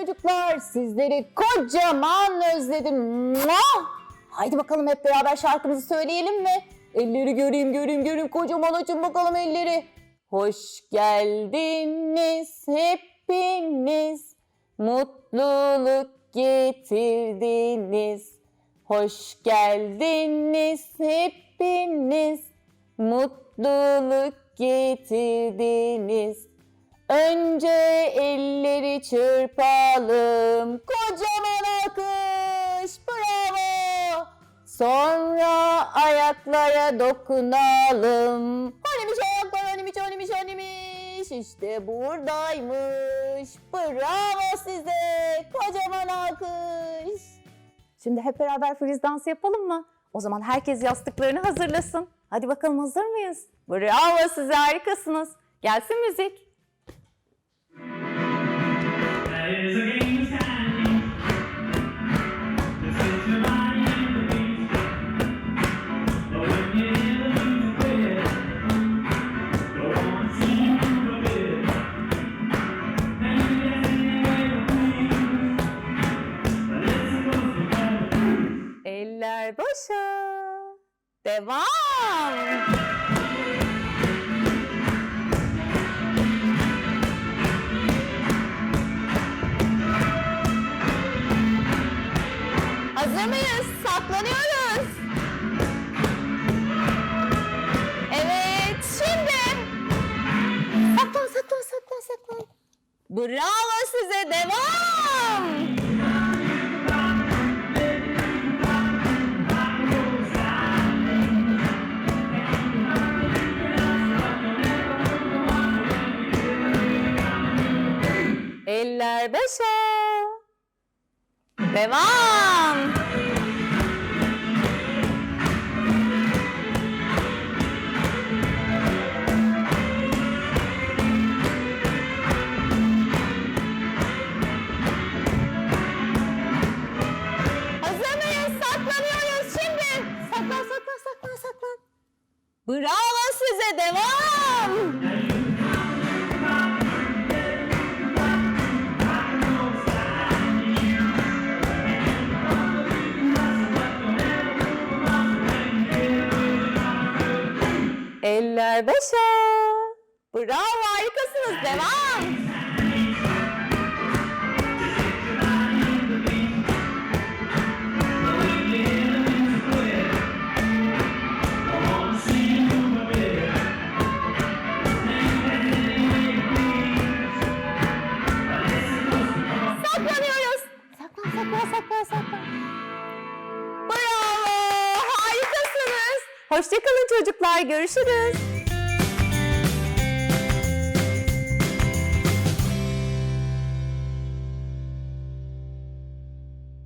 çocuklar. Sizleri kocaman özledim. Haydi bakalım hep beraber şarkımızı söyleyelim mi? Elleri göreyim, göreyim, göreyim. Kocaman açın bakalım elleri. Hoş geldiniz hepiniz. Mutluluk getirdiniz. Hoş geldiniz hepiniz. Mutluluk getirdiniz. Önce elleri çırpalım. Kocaman alkış. Bravo. Sonra ayaklara dokunalım. Hanimiş ayaklar hanimiş hanimiş hanimiş. İşte buradaymış. Bravo size. Kocaman alkış. Şimdi hep beraber friz dansı yapalım mı? O zaman herkes yastıklarını hazırlasın. Hadi bakalım hazır mıyız? Bravo size harikasınız. Gelsin müzik. Başa. Devam. Hazır mıyız? Saklanıyoruz. Evet, şimdi. Saklan, saklan, saklan, saklan. Bravo size, devam. Saklan, saklan, saklan. Bravo size, devam. Eller beşe. Bravo harikasınız. Devam. Saklanıyoruz. Saklan saklan saklan saklan. Bravo. Harikasınız. Hoşçakalın çocuklar. Görüşürüz.